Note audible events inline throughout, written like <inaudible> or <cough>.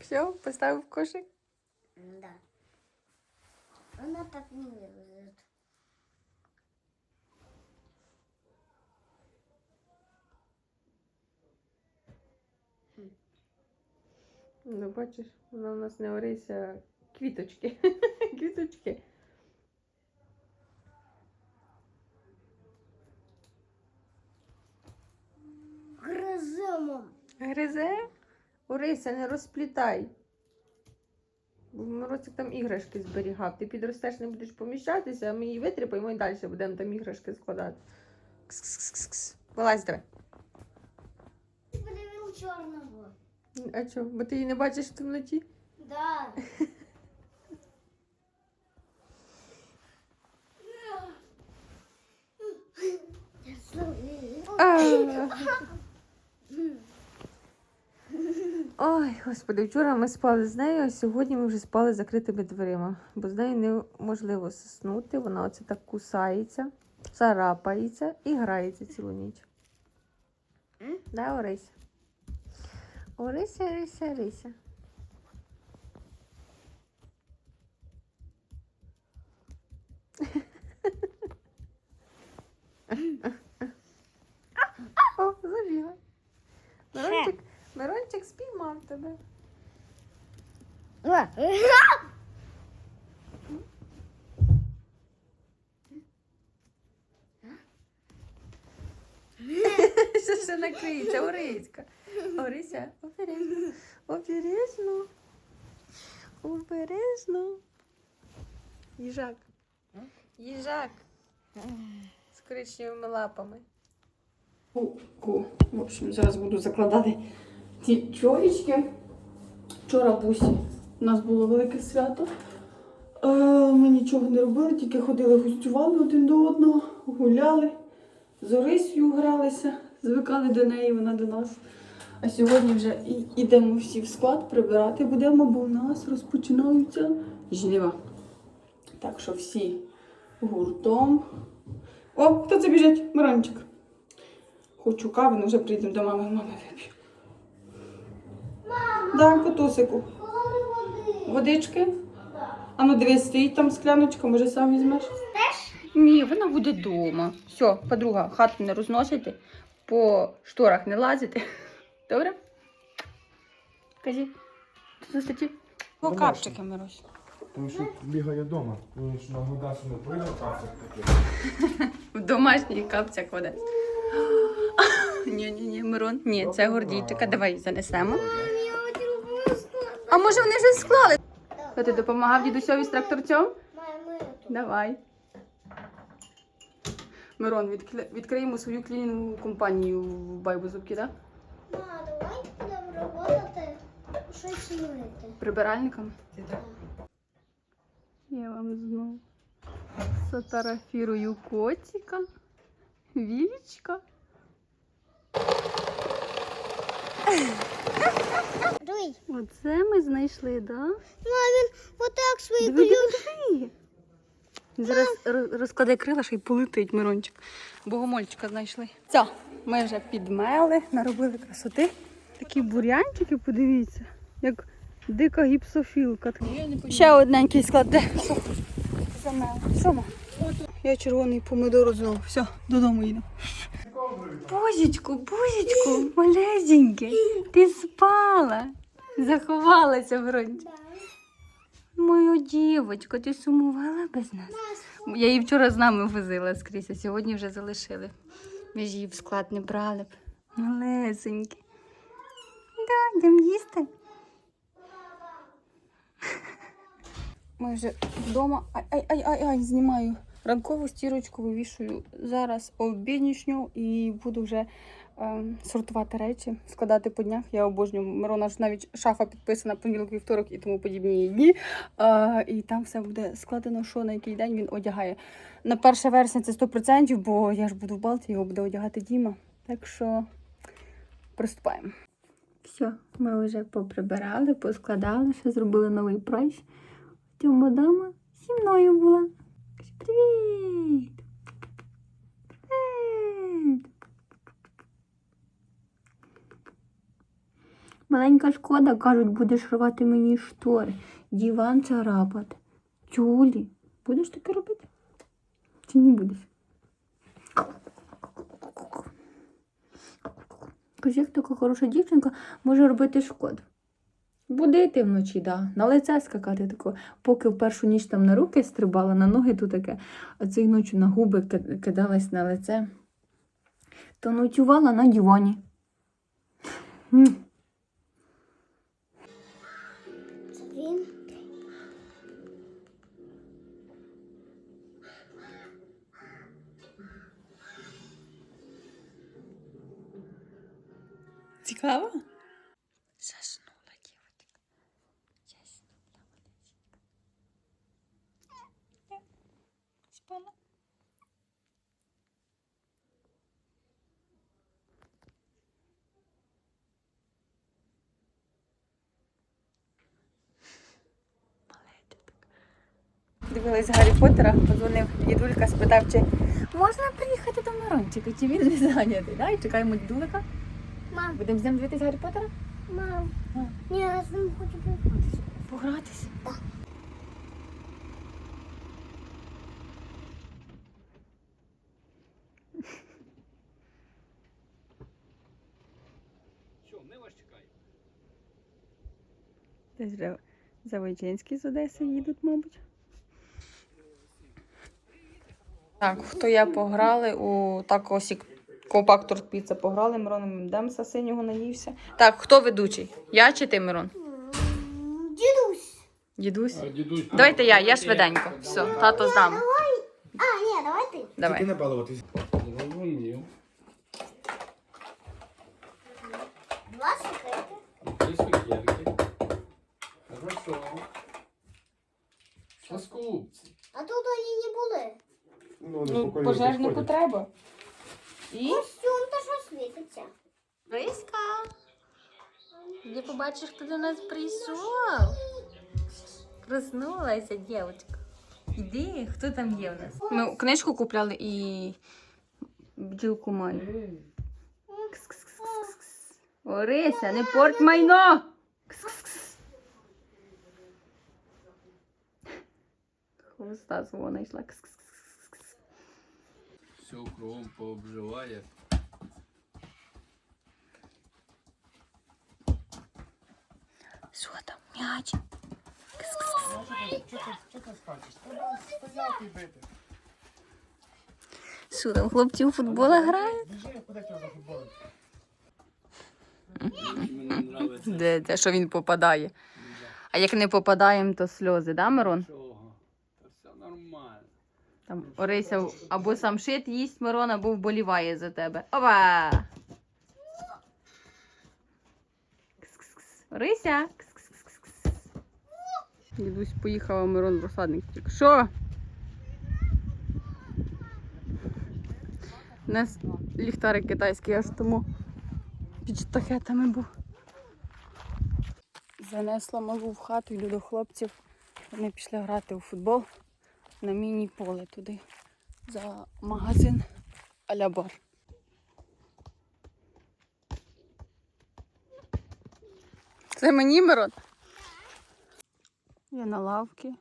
Все, поставив в кошик. да. Она так не вылезет. Ну, бачиш, вона у нас не орися квіточки. <laughs> Квіточки. Грызем. Гризе? Орися, не розплітай. Бо Морозик там іграшки зберігав. Ти підростеш, не будеш поміщатися, а ми її витріпаємо і далі будемо там іграшки складати. Кс-кс-кс-кс. Вилазь давай. Привел черного. А чого? Бо ти її не бачиш в темноті? Да. <laughs> А. <laughs> Ой, господи, вчора ми спали з нею, а сьогодні ми вже спали з закритими дверима, бо з нею неможливо заснути. Вона оце так кусається, царапається і грається цілу ніч. М? Да, Орися? Орися, Орися, Орися. О, <laughs> забігла. Мирончик, Мирончик спіймав тебе. Що ще накриється, Ориська. Орися, обережно, обережно, обережно. Їжак. Їжак. З коричневими лапами. Ку. В общем, зараз буду закладати ці чоєчки. Вчора бусі. У нас було велике свято. Е, ми нічого не робили, тільки ходили, гостювали один до одного, гуляли, з Орисію гралися, звикали до неї, вона до нас. А сьогодні вже йдемо всі в склад прибирати будемо, бо у нас розпочинаються жнива. Так що всі гуртом. О, хто це біжить? Мирончик. Хочу кави, але вже прийдемо до мами, мами вип'ю. Да, котусику. Водички? А ну дивись, стоїть там скляночка, може сам візьмеш? Ні, вона буде вдома. Все, подруга, хату не розносите, по шторах не лазите. <laughs> Добре? Кажи, що за статті? По капчики, Мирусь. Тому що бігає вдома. Він ж на Гудасу не прийде капцях таких. <laughs> В домашній капцях вода. <gasps> Ні, ні, ні, Мирон. Ні, це гордійчика. Давай занесемо. А може вони вже склали? То ти допомагав дідусьові з тракторцем? Давай. Мирон, відкли- відкриємо свою клінінгову компанію в Байбузубки, так? Да? Ма, давай будемо работати щось мити. Прибиральником. Я вам знову сфотографірую котика. Вілічка. Оце ми знайшли, так? Да? Ма, він отак свої Диви, диви, диви. Зараз роз- розкладе крила, що й полетить Мирончик. Богомольчика знайшли. Все, ми вже підмели, наробили красоти. Такі бурянчики, подивіться, як дика гіпсофілка. Ще одненький складе. Що? Замели. Що? Я червоний помидор знову. Все, додому їду. Бузічку, бузічку, малесеньке, ти спала. Заховалася, Мирончик. Моя дівочка, ти сумувала без нас? Я її вчора з нами возила скрізь, а сьогодні вже залишили. Ми ж її в склад не брали б. Малесенькі. Да, йдемо їсти. Ми вже вдома. Ай, ай, ай, ай, ай, знімаю. Ранкову стірочку вивішую зараз обіднішню і буду вже е, сортувати речі, складати по днях. Я обожнюю. Мирона ж навіть шафа підписана понеділок, вівторок і тому подібні дні. Е, і там все буде складено, що на який день він одягає. На 1 вересня це 100%, бо я ж буду в Балті, його буде одягати Діма. Так що приступаємо. Все, ми вже поприбирали, поскладали, ще зробили новий прайс. Тьома дама зі мною була. Привіт! Привіт! Маленька шкода, кажуть, будеш рвати мені штори. Діван царапати. Тюлі. Будеш таке робити? Чи не будеш? Кажи, як така хороша дівчинка може робити шкоду. Будити вночі, да. На лице скакати тако. Поки в першу ніч там на руки стрибала, на ноги тут таке, а цієї ночі на губи кидалась на лице. То ночувала на дивані. Він. Цікаво? Спала. Дивились Гаррі Поттера, подзвонив дідулька, спитав, чи можна приїхати до Мирончика, чи він не зайнятий. Да? І чекаємо дідулика. Мам, Будемо з ним дивитись Гаррі Поттера? мам. А. Ні, я з ним хочу погратися. Погратися. Що, Десь вже Завойчинські з Одеси їдуть, мабуть. Так, хто я пограли у такосік Копактор піца пограли, Мироном Демса синього наївся. Так, хто ведучий? Я чи ти, Мирон? Дідусь. Дідусь? Дідусь. Давайте я, я швиденько. Все, тато з нами. А, ні, давай ти. Давай. не Хорошо. Плоскоубці. А тут вони не були. Ну, не Ну, пожежнику треба. І? Костюм та що світиться. Риська. Де побачиш, хто до нас прийшов? Проснулася дівчинка. Іди, хто там є у нас? Ми книжку купляли і бджілку маю. Кс-кс-кс-кс-кс. Орися, не порть майно! Хвоста свого знайшла. Кс-кс-кс-кс. Все кругом пообживає. Що там, м'яч? Що там, хлопці у футбола грають? Де, де, що він попадає. А як не попадаємо, то сльози, да, Мирон? Чого? Та все нормально. Там Орися або сам шит їсть Мирон, або вболіває за тебе. Опа! Орися! Дідусь поїхав, а Мирон в розсадник. Що? У нас ліхтарик китайський аж тому під штахетами був. Занесла малу в хату, йду до хлопців. Вони пішли грати у футбол на міні-поле туди за магазин а-ля. Це мені, Мирон? Я на лавці,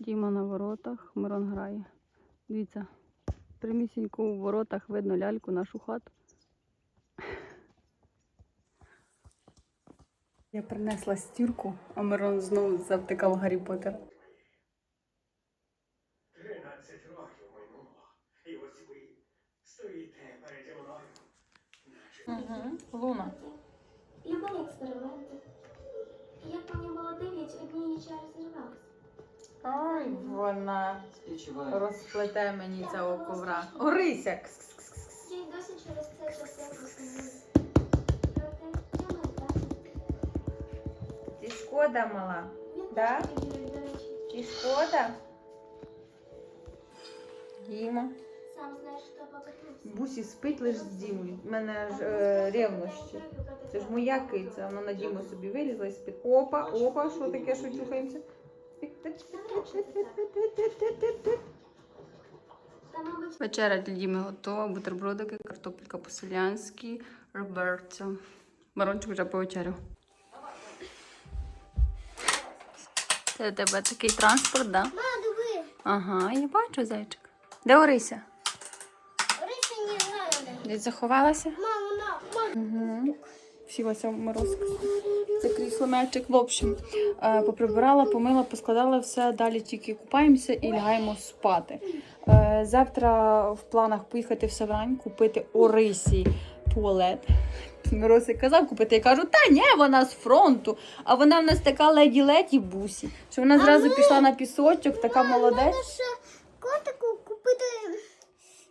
Діма на воротах, Мирон грає. Дивіться, примісінько у воротах видно ляльку нашу хату. Я принесла стірку, а Мирон знову завтикав Гаррі Поттера. 13 років минуло, і ось ви стоїте переді мною. Угу. Луна. Любили експерименти. Як мені було 9, однієї через релакс. Ой, вона розплете мені цього ковра. Орися! Кс-кс-кс-кс. Я й досі через це засяглася. Проте я мертва. Ти шкода мала. Він Да? теж не до речі. Ти шкода? Діма. Бусі спить лише з Дімою. У мене ж е, ревнощі. Це ж моя киця, вона на Діму собі вилізла і спить. Опа, опа, що таке, що чухаємося? Вечеря для Діми готова, бутербродики, картопелька по-селянськи, Роберто. Барончик вже повечеряв. Це у тебе такий транспорт, так? Да? Ага, я бачу зайчик. Де Орися? Речі не знаю де. Десь заховалася? Мам, вона, мам. Угу. Сілася в мороз. Це крісло м'ячик. В общем, е, поприбирала, помила, поскладала все. Далі тільки купаємося і лягаємо спати. Е, Завтра в планах поїхати в Саврань, купити Орисі туалет. Миросик казав купити. Я кажу, та ні, вона з фронту. А вона в нас така леді-леді бусі, що вона зразу пішла на пісочок, така молодець. Котику купити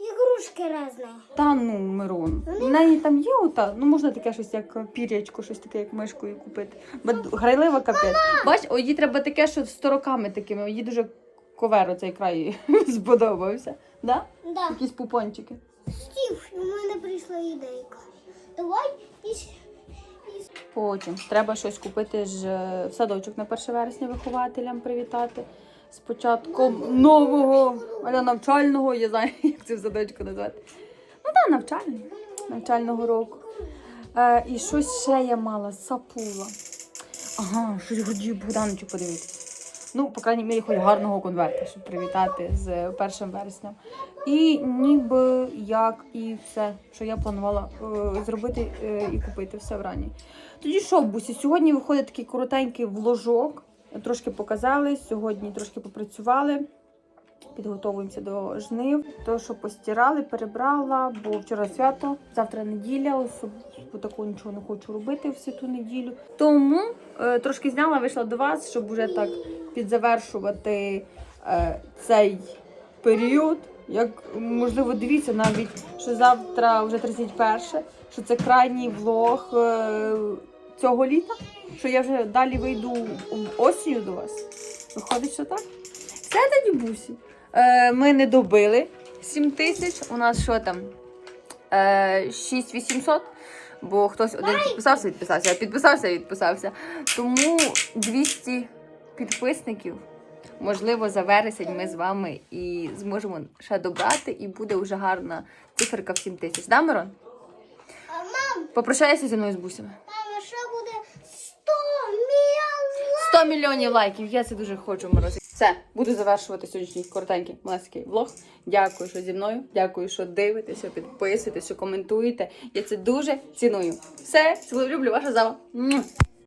ігрушки різні. Та ну, Мирон. У неї там є ота, ну можна таке щось як пірячко, щось таке, як мишкою купити. Бо грайлива капець. Бач, о, їй треба таке, що з тороками такими. Їй дуже ковер цей край <laughs> сподобався. Да? Да. Якісь пупончики. Стів, у мене прийшла ідейка. Давай із... Потім треба щось купити ж е, в садочок на 1 вересня вихователям привітати. З початком нового аля навчального, я знаю, <laughs> як це в садочку назвати. Ну так, навчальний, навчального року. Е, і щось ще я мала, сапула. Ага, щось хотів Богданочку подивитися. Ну, по крайній мірі, хоч гарного конверта, щоб привітати з 1 вересня. І ніби як і все, що я планувала е, зробити е, і купити все врані. Тоді що, бусі, сьогодні виходить такий коротенький вложок. Трошки показали, сьогодні трошки попрацювали. Підготовуємося до жнив. То, що постирали, перебрала, бо вчора свято, завтра неділя, особливо такого нічого не хочу робити в святу неділю. Тому е, трошки зняла, вийшла до вас, щоб вже так підзавершувати е, цей період. Як можливо, дивіться навіть, що завтра вже 31, що це крайній влог е, цього літа, що я вже далі вийду осінню до вас. Виходить, що так? Все тоді бусі. Е, ми не добили 7 тисяч. У нас що там? Е, 6800. Бо хтось один підписався, відписався, а підписався, відписався. Тому 200 підписників. Можливо, за вересень ми з вами і зможемо ще добрати, і буде вже гарна циферка в 7 тисяч. Да, Мирон? Попрощайся зі мною з бусями. мама, що буде 100 мільйонів? 100 мільйонів лайків. Я це дуже хочу, Мороз. Все, буду завершувати сьогоднішній коротенький маленький влог. Дякую, що зі мною. Дякую, що дивитеся, підписуєтеся, коментуєте. Я це дуже ціную. Все, цілую, люблю, ваша зава.